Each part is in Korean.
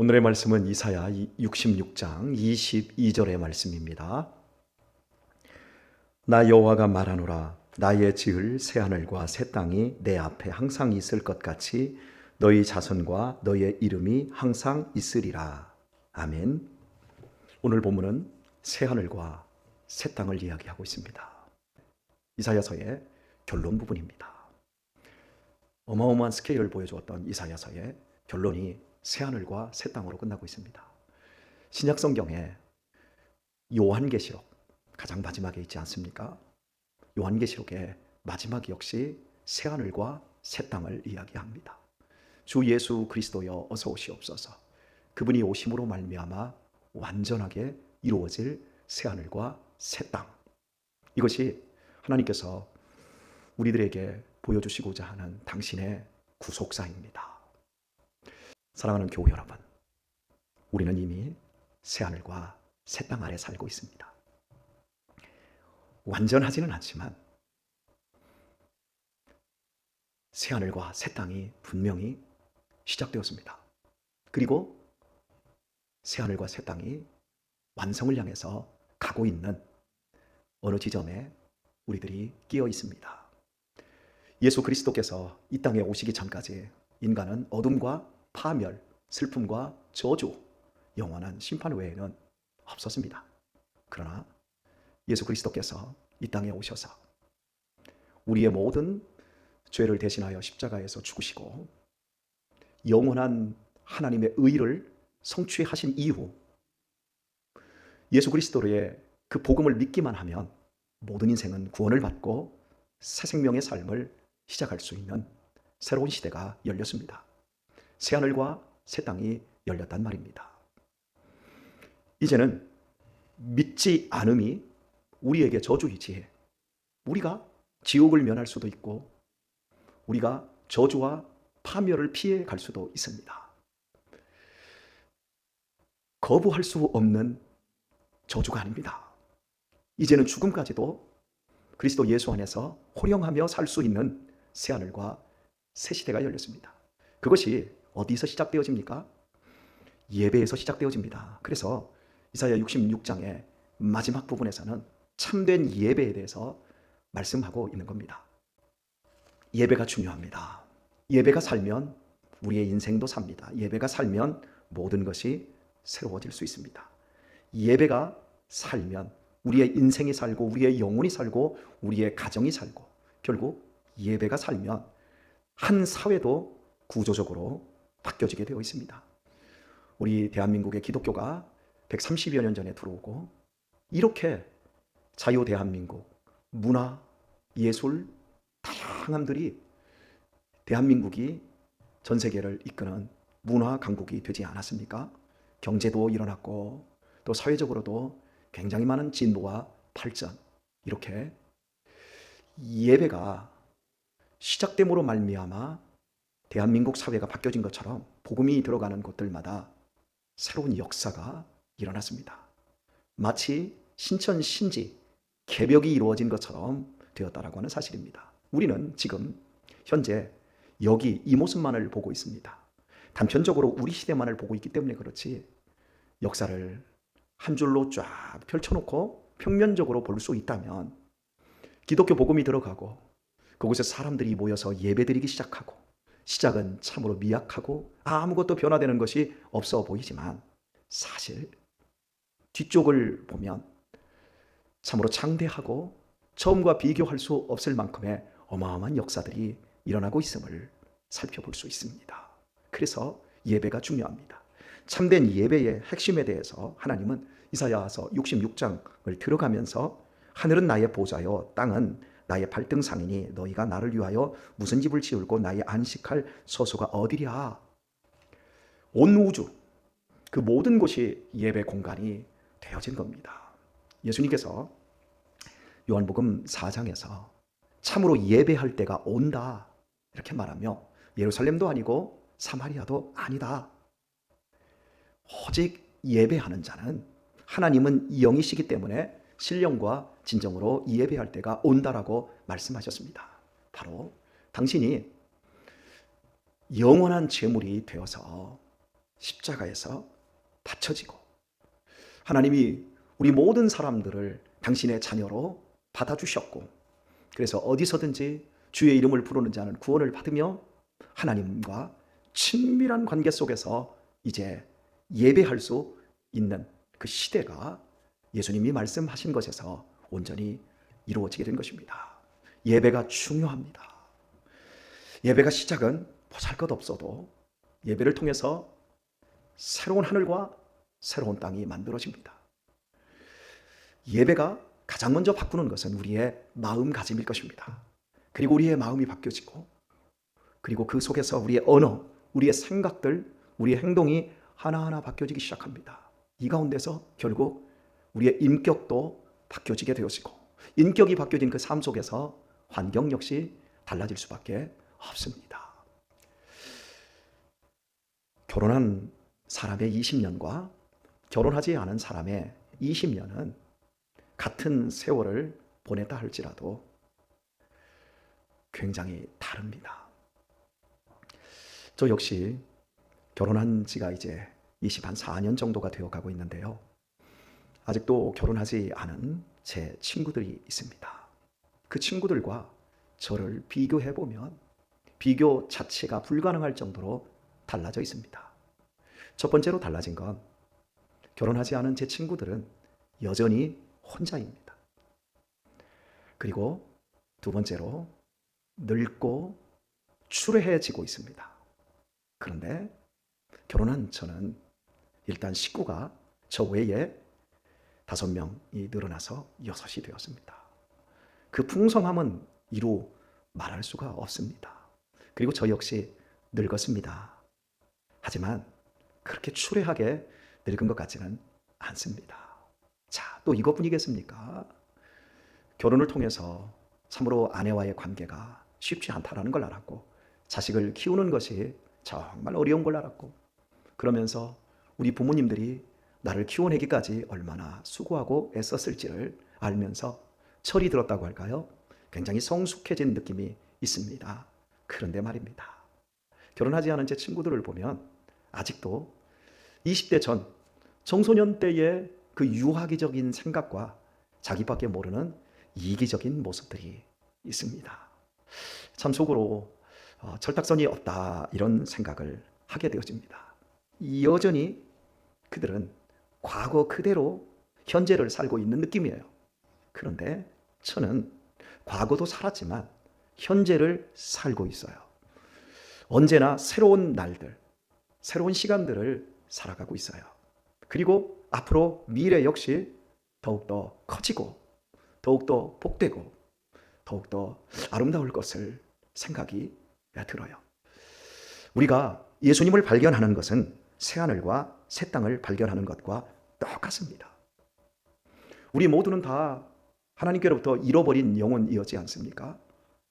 오늘의 말씀은 이사야 66장 22절의 말씀입니다. 나 여호와가 말하노라 나의 지을 새 하늘과 새 땅이 내 앞에 항상 있을 것 같이 너희 자손과 너의 이름이 항상 있으리라. 아멘. 오늘 본문은 새 하늘과 새 땅을 이야기하고 있습니다. 이사야서의 결론 부분입니다. 어마어마한 스케일을 보여주었던 이사야서의 결론이 새 하늘과 새 땅으로 끝나고 있습니다. 신약 성경에 요한계시록 가장 마지막에 있지 않습니까? 요한계시록의 마지막 역시 새 하늘과 새 땅을 이야기합니다. 주 예수 그리스도여 어서 오시옵소서. 그분이 오심으로 말미암아 완전하게 이루어질 새 하늘과 새 땅. 이것이 하나님께서 우리들에게 보여주시고자 하는 당신의 구속사입니다. 사랑하는 교회 여러분, 우리는 이미 새 하늘과 새 땅 아래 살고 있습니다. 완전하지는 않지만 새 하늘과 새 땅이 분명히 시작되었습니다. 그리고 새 하늘과 새 땅이 완성을 향해서 가고 있는 어느 지점에 우리들이 끼어 있습니다. 예수 그리스도께서 이 땅에 오시기 전까지 인간은 어둠과 파멸, 슬픔과 저주, 영원한 심판 외에는 없었습니다. 그러나 예수 그리스도께서 이 땅에 오셔서 우리의 모든 죄를 대신하여 십자가에서 죽으시고 영원한 하나님의 의를 성취하신 이후 예수 그리스도의 그 복음을 믿기만 하면 모든 인생은 구원을 받고 새 생명의 삶을 시작할 수 있는 새로운 시대가 열렸습니다. 새 하늘과 새 땅이 열렸단 말입니다. 이제는 믿지 않음이 우리에게 저주이지. 우리가 지옥을 면할 수도 있고 우리가 저주와 파멸을 피해 갈 수도 있습니다. 거부할 수 없는 저주가 아닙니다. 이제는 죽음까지도 그리스도 예수 안에서 호령하며 살 수 있는 새 하늘과 새 시대가 열렸습니다. 그것이 어디서 시작되어집니까? 예배에서 시작되어집니다. 그래서 이사야 66장의 마지막 부분에서는 참된 예배에 대해서 말씀하고 있는 겁니다. 예배가 중요합니다. 예배가 살면 우리의 인생도 삽니다. 예배가 살면 모든 것이 새로워질 수 있습니다. 예배가 살면 우리의 인생이 살고 우리의 영혼이 살고 우리의 가정이 살고 결국 예배가 살면 한 사회도 구조적으로 바뀌어지게 되어 있습니다. 우리 대한민국의 기독교가 130여 년 전에 들어오고 이렇게 자유 대한민국 문화, 예술 다양함들이 대한민국이 전 세계를 이끄는 문화 강국이 되지 않았습니까? 경제도 일어났고 또 사회적으로도 굉장히 많은 진보와 발전 이렇게 예배가 시작됨으로 말미암아 대한민국 사회가 바뀌어진 것처럼 복음이 들어가는 곳들마다 새로운 역사가 일어났습니다. 마치 신천 신지 개벽이 이루어진 것처럼 되었다라고 하는 사실입니다. 우리는 지금 현재 여기 이 모습만을 보고 있습니다. 단편적으로 우리 시대만을 보고 있기 때문에 그렇지 역사를 한 줄로 쫙 펼쳐놓고 평면적으로 볼 수 있다면 기독교 복음이 들어가고 그곳에 사람들이 모여서 예배드리기 시작하고 시작은 참으로 미약하고 아무것도 변화되는 것이 없어 보이지만 사실 뒤쪽을 보면 참으로 창대하고 처음과 비교할 수 없을 만큼의 어마어마한 역사들이 일어나고 있음을 살펴볼 수 있습니다. 그래서 예배가 중요합니다. 참된 예배의 핵심에 대해서 하나님은 이사야서 66장을 들어가면서 하늘은 나의 보좌요 땅은 나의 발등상이니 너희가 나를 위하여 무슨 집을 지을고 나의 안식할 서소가 어디랴 온 우주 그 모든 곳이 예배 공간이 되어진 겁니다. 예수님께서 요한복음 4장에서 참으로 예배할 때가 온다 이렇게 말하며 예루살렘도 아니고 사마리아도 아니다. 오직 예배하는 자는 하나님은 영이시기 때문에 신령과 진정으로 예배할 때가 온다라고 말씀하셨습니다. 바로 당신이 영원한 제물이 되어서 십자가에서 바쳐지고 하나님이 우리 모든 사람들을 당신의 자녀로 받아주셨고 그래서 어디서든지 주의 이름을 부르는 자는 구원을 받으며 하나님과 친밀한 관계 속에서 이제 예배할 수 있는 그 시대가 예수님이 말씀하신 것에서 온전히 이루어지게 된 것입니다. 예배가 중요합니다. 예배가 시작은 보잘 것 없어도 예배를 통해서 새로운 하늘과 새로운 땅이 만들어집니다. 예배가 가장 먼저 바꾸는 것은 우리의 마음가짐일 것입니다. 그리고 우리의 마음이 바뀌어지고 그리고 그 속에서 우리의 언어, 우리의 생각들, 우리의 행동이 하나하나 바뀌어지기 시작합니다. 이 가운데서 결국 우리의 인격도 바뀌어지게 되어지고 인격이 바뀌어진 그 삶 속에서 환경 역시 달라질 수밖에 없습니다. 결혼한 사람의 20년과 결혼하지 않은 사람의 20년은 같은 세월을 보냈다 할지라도 굉장히 다릅니다. 저 역시 결혼한 지가 이제 20, 한 4년 정도가 되어 가고 있는데요. 아직도 결혼하지 않은 제 친구들이 있습니다. 그 친구들과 저를 비교해 보면 비교 자체가 불가능할 정도로 달라져 있습니다. 첫 번째로 달라진 건 결혼하지 않은 제 친구들은 여전히 혼자입니다. 그리고 두 번째로 늙고 추레해지고 있습니다. 그런데 결혼한 저는 일단 식구가 저 외에 다섯 명이 늘어나서 여섯이 되었습니다. 그 풍성함은 이루 말할 수가 없습니다. 그리고 저 역시 늙었습니다. 하지만 그렇게 추레하게 늙은 것 같지는 않습니다. 자, 또 이것뿐이겠습니까? 결혼을 통해서 참으로 아내와의 관계가 쉽지 않다라는 걸 알았고 자식을 키우는 것이 정말 어려운 걸 알았고 그러면서 우리 부모님들이 나를 키워내기까지 얼마나 수고하고 애썼을지를 알면서 철이 들었다고 할까요? 굉장히 성숙해진 느낌이 있습니다. 그런데 말입니다. 결혼하지 않은 제 친구들을 보면 아직도 20대 전 청소년 때의 그 유아기적인 생각과 자기밖에 모르는 이기적인 모습들이 있습니다. 참 속으로 어, 철딱선이 없다 이런 생각을 하게 되어집니다. 여전히 그들은 과거 그대로 현재를 살고 있는 느낌이에요. 그런데 저는 과거도 살았지만 현재를 살고 있어요. 언제나 새로운 날들, 새로운 시간들을 살아가고 있어요. 그리고 앞으로 미래 역시 더욱더 커지고 더욱더 복되고 더욱더 아름다울 것을 생각이 들어요. 우리가 예수님을 발견하는 것은 새하늘과 새 땅을 발견하는 것과 똑같습니다. 우리 모두는 다 하나님께로부터 잃어버린 영혼이었지 않습니까?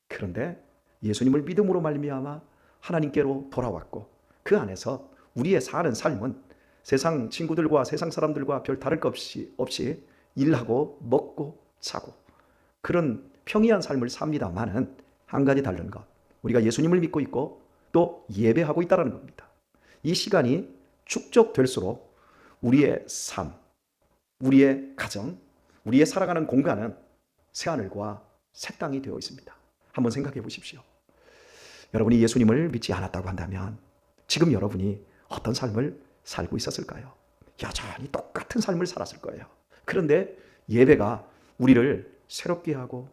그런데 예수님을 믿음으로 말미암아 하나님께로 돌아왔고 그 안에서 우리의 사는 삶은 세상 친구들과 세상 사람들과 별 다를 것 없이, 없이 일하고 먹고 자고 그런 평이한 삶을 삽니다만은 한 가지 다른 것 우리가 예수님을 믿고 있고 또 예배하고 있다는 겁니다. 이 시간이 축적될수록 우리의 삶, 우리의 가정, 우리의 살아가는 공간은 새하늘과 새 땅이 되어 있습니다. 한번 생각해 보십시오. 여러분이 예수님을 믿지 않았다고 한다면 지금 여러분이 어떤 삶을 살고 있었을까요? 여전히 똑같은 삶을 살았을 거예요. 그런데 예배가 우리를 새롭게 하고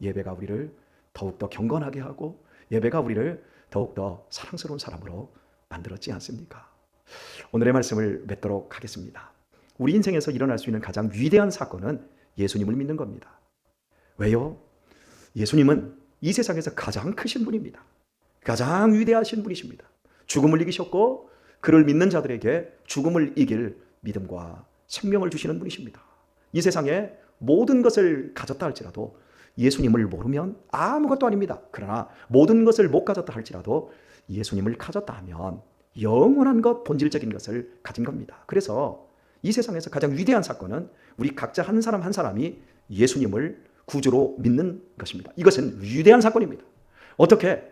예배가 우리를 더욱더 경건하게 하고 예배가 우리를 더욱더 사랑스러운 사람으로 만들었지 않습니까? 오늘의 말씀을 맺도록 하겠습니다. 우리 인생에서 일어날 수 있는 가장 위대한 사건은 예수님을 믿는 겁니다. 왜요? 예수님은 이 세상에서 가장 크신 분입니다. 가장 위대하신 분이십니다. 죽음을 이기셨고 그를 믿는 자들에게 죽음을 이길 믿음과 생명을 주시는 분이십니다. 이 세상에 모든 것을 가졌다 할지라도 예수님을 모르면 아무것도 아닙니다. 그러나 모든 것을 못 가졌다 할지라도 예수님을 가졌다 하면 영원한 것, 본질적인 것을 가진 겁니다. 그래서 이 세상에서 가장 위대한 사건은 우리 각자 한 사람 한 사람이 예수님을 구주로 믿는 것입니다. 이것은 위대한 사건입니다. 어떻게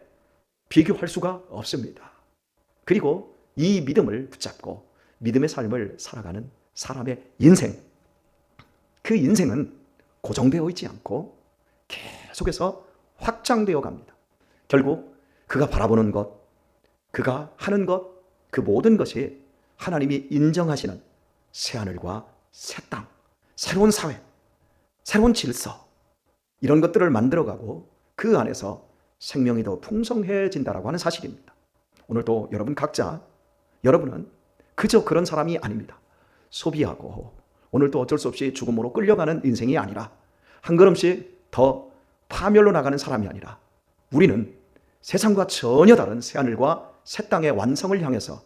비교할 수가 없습니다. 그리고 이 믿음을 붙잡고 믿음의 삶을 살아가는 사람의 인생. 그 인생은 고정되어 있지 않고 계속해서 확장되어 갑니다. 결국 그가 바라보는 것, 그가 하는 것, 그 모든 것이 하나님이 인정하시는 새하늘과 새 땅, 새로운 사회, 새로운 질서, 이런 것들을 만들어가고 그 안에서 생명이 더 풍성해진다라고 하는 사실입니다. 오늘도 여러분 각자, 여러분은 그저 그런 사람이 아닙니다. 소비하고 오늘도 어쩔 수 없이 죽음으로 끌려가는 인생이 아니라 한 걸음씩 더 파멸로 나가는 사람이 아니라 우리는 세상과 전혀 다른 새하늘과 새 땅의 완성을 향해서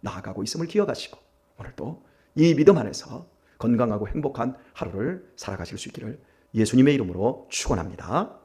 나아가고 있음을 기억하시고 오늘도 이 믿음 안에서 건강하고 행복한 하루를 살아가실 수 있기를 예수님의 이름으로 축원합니다.